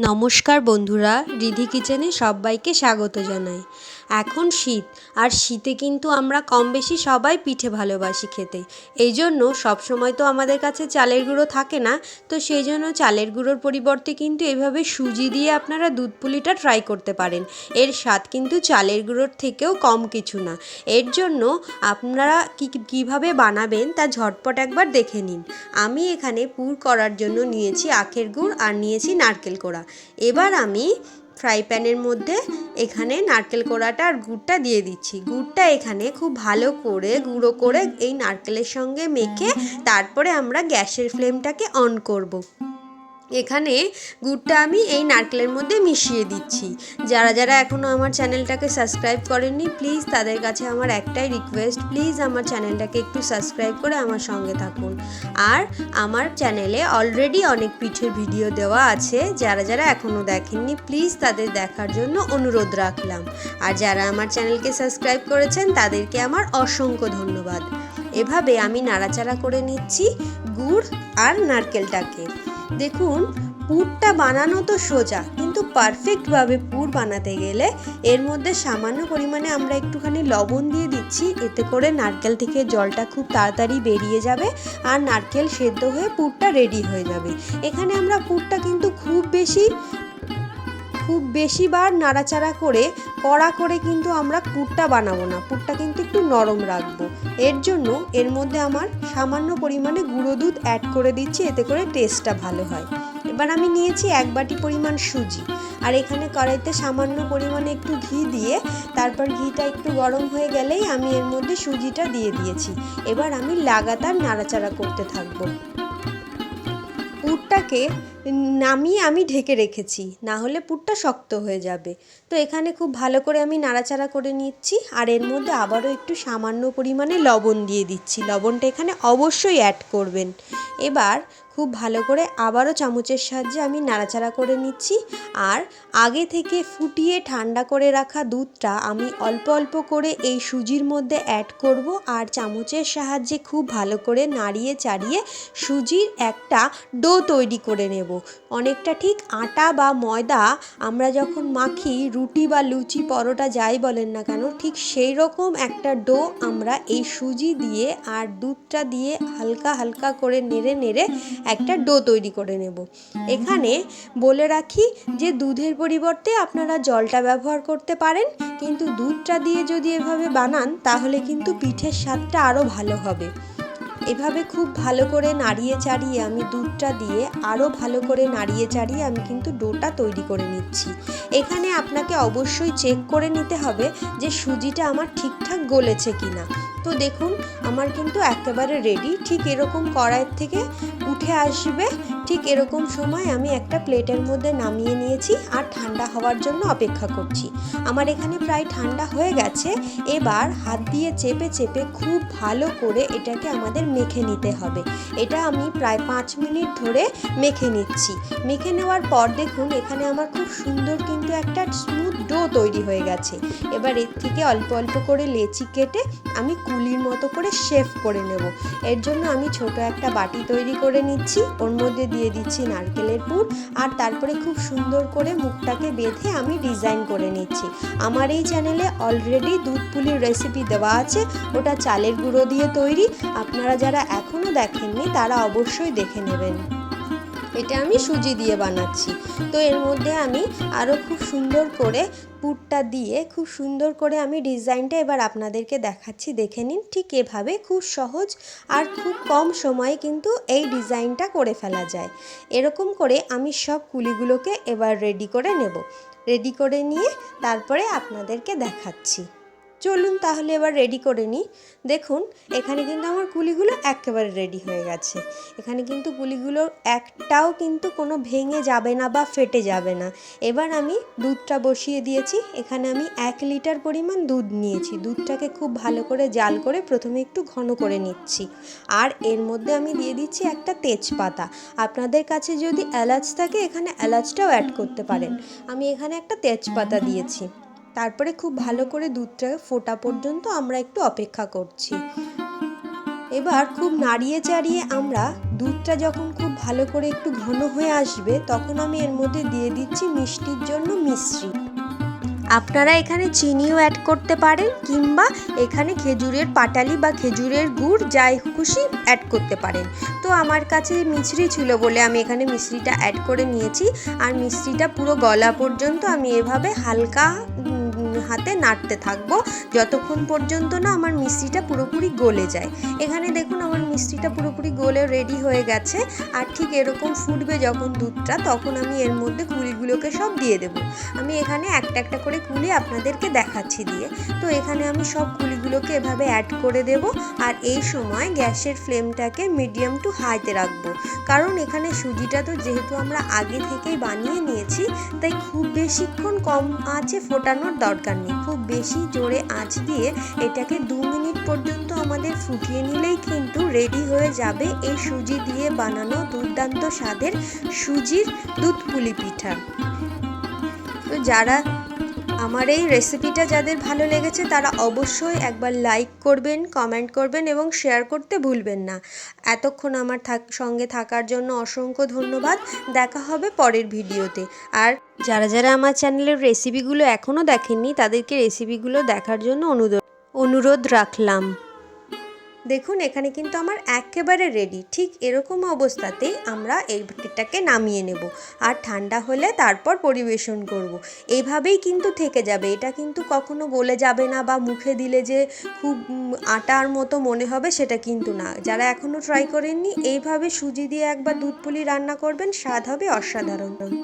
নমস্কার বন্ধুরা রিধি কিচেনে সবাইকে স্বাগত জানাই। এখন শীত, আর শীতে কিন্তু আমরা কম বেশি সবাই পিঠে ভালোবাসি খেতে। এই জন্য সবসময় তো আমাদের কাছে চালের গুঁড়ো থাকে না, তো সেই জন্য চালের গুঁড়োর পরিবর্তে কিন্তু এভাবে সুজি দিয়ে আপনারা দুধ পুলিটা ট্রাই করতে পারেন। এর স্বাদ কিন্তু চালের গুঁড়োর থেকেও কম কিছু না। এর জন্য আপনারা কী, কীভাবে বানাবেন তা ঝটপট একবার দেখে নিন। আমি এখানে পুর করার জন্য নিয়েছি আখের গুড় আর নিয়েছি নারকেল কোড়া। এবার আমি ফ্রাই প্যানের মধ্যে এখানে নারকেল কোড়াটা আর গুড়টা দিয়ে দিচ্ছি গুড়টা এখানে খুব ভালো করে গুঁড়ো করে এই নারকেলের সঙ্গে মেখে তারপরে আমরা গ্যাসের ফ্লেমটাকে অন করব। এখানে গুড়টা আমি এই নারকেলের মধ্যে মিশিয়ে দিচ্ছি। যারা যারা এখনও আমার চ্যানেলটাকে সাবস্ক্রাইব করেননি, প্লিজ তাদের কাছে আমার একটাই রিকোয়েস্ট, প্লিজ আমার চ্যানেলটাকে একটু সাবস্ক্রাইব করে আমার সঙ্গে থাকুন। আর আমার চ্যানেলে অলরেডি অনেক পিঠের ভিডিও দেওয়া আছে, যারা যারা এখনও দেখেননি, প্লিজ তাদের দেখার জন্য অনুরোধ রাখলাম। আর যারা আমার চ্যানেলকে সাবস্ক্রাইব করেছেন, তাদেরকে আমার অসংখ্য ধন্যবাদ। এভাবে আমি নাড়াচাড়া করে নিচ্ছি গুড় আর নারকেলটাকে। দেখুন, পুরটা বানানো তো সোজা, কিন্তু পারফেক্টভাবে পুর বানাতে গেলে এর মধ্যে সামান্য পরিমাণে আমরা একটুখানি লবণ দিয়ে দিচ্ছি, এতে করে নারকেল থেকে জলটা খুব তাড়াতাড়ি বেরিয়ে যাবে আর নারকেল সেদ্ধ হয়ে পুরটা রেডি হয়ে যাবে। এখানে আমরা পুরটা কিন্তু খুব বেশি খুব বেশিবার নাড়াচাড়া করে, কড়া করে কিন্তু আমরা পুরটা বানাবো না। পুরটা কিন্তু একটু নরম রাখব। এর জন্য এর মধ্যে আমার সামান্য পরিমাণে গুঁড়ো দুধ অ্যাড করে দিচ্ছি, এতে করে টেস্টটা ভালো হয়। এবার আমি নিয়েছি এক বাটি পরিমাণ সুজি। আর এখানে কড়াইতে সামান্য পরিমাণে একটু ঘি দিয়ে, তারপর ঘিটা একটু গরম হয়ে গেলেই আমি এর মধ্যে সুজিটা দিয়ে দিয়েছি। এবার আমি লাগাতার নাড়াচাড়া করতে থাকব। পুরটাকে নামিয়ে আমি ঢেকে রেখেছি, না হলে পুরটা শক্ত হয়ে যাবে। তো এখানে খুব ভালো করে আমি নাড়াচাড়া করে নিচ্ছি, আর এর মধ্যে আবারও একটু সামান্য পরিমাণে লবণ দিয়ে দিচ্ছি। লবণটা এখানে অবশ্যই অ্যাড করবেন। এবার খুব ভালো করে আবারও চামচের সাহায্যে আমি নাড়াচাড়া করে নিচ্ছি। আর আগে থেকে ফুটিয়ে ঠান্ডা করে রাখা দুধটা আমি অল্প অল্প করে এই সুজির মধ্যে অ্যাড করব। আর চামচের সাহায্যে খুব ভালো করে নাড়িয়ে চাড়িয়ে সুজির একটা ডো তৈরি করে নেব। অনেকটা ঠিক আটা বা ময়দা আমরা যখন মাখি, রুটি বা লুচি, পরোটা যাই বলেন না কেন, ঠিক সেই রকম একটা ডো আমরা এই সুজি দিয়ে আর দুধটা দিয়ে হালকা হালকা করে নেড়ে নেড়ে একটা ডো তৈরি করে নেব। এখানে বলে রাখি যে দুধের পরিবর্তে আপনারা জলটা ব্যবহার করতে পারেন, কিন্তু দুধটা দিয়ে যদি এভাবে বানান, তাহলে কিন্তু পিঠের স্বাদটা আরও ভালো হবে। এভাবে খুব ভালো করে নাড়িয়ে চাড়িয়ে আমি দুধটা দিয়ে আরও ভালো করে নাড়িয়ে চাড়িয়ে আমি কিন্তু ডোটা তৈরি করে নিচ্ছি। এখানে আপনাকে অবশ্যই চেক করে নিতে হবে যে সুজিটা আমার ঠিকঠাক গলেছে কিনা। তো দেখুন, আমার কিন্তু একেবারে রেডি ঠিক এরকম কড়াইয়ের থেকে উঠে আসবে। ঠিক এরকম সময় আমি একটা প্লেটের মধ্যে নামিয়ে নিয়েছি আর ঠান্ডা হওয়ার জন্য অপেক্ষা করছি। আমার এখানে প্রায় ঠান্ডা হয়ে গেছে। এবার হাত দিয়ে চেপে চেপে খুব ভালো করে এটাকে আমাদের মেখে নিতে হবে। এটা আমি প্রায় পাঁচ মিনিট ধরে মেখে নিচ্ছি। মেখে নেওয়ার পর দেখুন, এখানে আমার খুব সুন্দর কিন্তু একটা স্মুথ ডো তৈরি হয়ে গেছে। এবার এর থেকে অল্প অল্প করে লেচি কেটে আমি কুলির মতো করে শেফ করে নেব। এর জন্য আমি ছোট একটা বাটি তৈরি করে নিচ্ছি। ওর মধ্যে দিয়ে দিচ্ছি নারকেলের পুর আর তারপরে খুব সুন্দর করে মুখটাকে বেঁধে আমি ডিজাইন করে নিচ্ছি। আমার এই চ্যানেলে অলরেডি দুধ পুলির রেসিপি দেওয়া আছে। ওটা চালের গুঁড়ো দিয়ে তৈরি। আপনারা যারা এখনও দেখেননি, তারা অবশ্যই দেখে নেবেন। এটা আমি সুজি দিয়ে বানাচ্ছি। তো এর মধ্যে আমি আরও খুব সুন্দর করে পুরটা দিয়ে, খুব সুন্দর করে আমি ডিজাইনটা এবার আপনাদেরকে দেখাচ্ছি। দেখে নিন ঠিক এভাবে খুব সহজ আর খুব কম সময়ে কিন্তু এই ডিজাইনটা করে ফেলা যায়। এরকম করে আমি সব কুলিগুলোকে এবার রেডি করে নেব। রেডি করে নিয়ে তারপরে আপনাদেরকে দেখাচ্ছি। চলুন তাহলে এবার রেডি করে নিই। দেখুন, এখানে কিন্তু আমার কুলিগুলো একেবারে রেডি হয়ে গেছে। এখানে কিন্তু কুলিগুলোর একটাও কিন্তু কোনো ভেঙে যাবে না বা ফেটে যাবে না। এবার আমি দুধটা বসিয়ে দিয়েছি। এখানে আমি এক লিটার পরিমাণ দুধ নিয়েছি। দুধটাকে খুব ভালো করে জাল করে প্রথমে একটু ঘন করে নিচ্ছি। আর এর মধ্যে আমি দিয়ে দিচ্ছি একটা তেজপাতা। আপনাদের কাছে যদি এলাচ থাকে, এখানে এলাচটাও অ্যাড করতে পারেন। আমি এখানে একটা তেজপাতা দিয়েছি। তারপরে খুব ভালো করে দুধটা ফোটা পর্যন্ত আমরা একটু অপেক্ষা করছি। এবার খুব নাড়িয়ে চাড়িয়ে আমরা দুধটা যখন খুব ভালো করে একটু ঘন হয়ে আসবে, তখন আমি এর মধ্যে দিয়ে দিচ্ছি মিষ্টির জন্য মিশ্রি। আপনারা এখানে চিনিও অ্যাড করতে পারেন, কিংবা এখানে খেজুরের পাটালি বা খেজুরের গুড় যাই খুশি অ্যাড করতে পারেন। তো আমার কাছে মিশ্রি ছিল বলে আমি এখানে মিশ্রিটা অ্যাড করে নিয়েছি, আর মিশ্রিটা পুরো গলা পর্যন্ত আমি এভাবে হালকা হাতে নাড়তে থাকব। যতক্ষণ পর্যন্ত না আমার মিষ্টিটা পুরোপুরি গলে যায়। এখানে দেখুন আমার মিষ্টিটা পুরোপুরি গলে রেডি হয়ে গেছে। আর ঠিক এরকম ফুটবে যখন দুধটা, তখন আমি এর মধ্যে কুলিগুলোকে সব দিয়ে দেব। আমি এখানে একটা একটা করে কুলি আপনাদেরকে দেখাচ্ছি দিয়ে। তো এখানে আমি সব কুলিগুলোকে এভাবে অ্যাড করে দেব। আর এই সময় গ্যাসের ফ্লেমটাকে মিডিয়াম টু হাইতে রাখব। কারণ এখানে সুজিটা তো যেহেতু আমরা আগে থেকেই বানিয়ে নিয়েছি, তাই খুব বেশিক্ষণ কম আছে ফোটানোর দরকার নেই। খুব বেশি জোরে আঁচ দিয়ে এটাকে দু মিনিট পর্যন্ত আমাদের ফুটিয়ে নিলেই কিন্তু রেডি হয়ে যাবে এই সুজি দিয়ে বানানো দুর্দান্ত স্বাদের সুজির দুধ পুলি পিঠা। তো যারা আমার এই রেসিপিটা যাদের ভালো লেগেছে, তারা অবশ্যই একবার লাইক করবেন কমেন্ট করবেন এবং শেয়ার করতে ভুলবেন না। এতক্ষণ আমার সঙ্গে থাকার জন্য অসংখ্য ধন্যবাদ। দেখা হবে পরের ভিডিওতে। আর যারা যারা আমার চ্যানেলের রেসিপিগুলো এখনও দেখেননি, তাদেরকে রেসিপিগুলো দেখার জন্য অনুরোধ অনুরোধ রাখলাম। দেখুন, এখানে কিন্তু আমার একেবারে রেডি ঠিক এরকম অবস্থাতেই আমরা এই এটাকে নামিয়ে নেব আর ঠান্ডা হলে তারপর পরিবেশন করব। এইভাবেই কিন্তু থেকে যাবে। এটা কিন্তু কখনো গলে যাবে না বা মুখে দিলে যে খুব আটার মতো মনে হবে সেটা কিন্তু না। যারা এখনও ট্রাই করেননি, এইভাবে সুজি দিয়ে একবার দুধ পুলি রান্না করবেন, স্বাদ হবে অসাধারণ।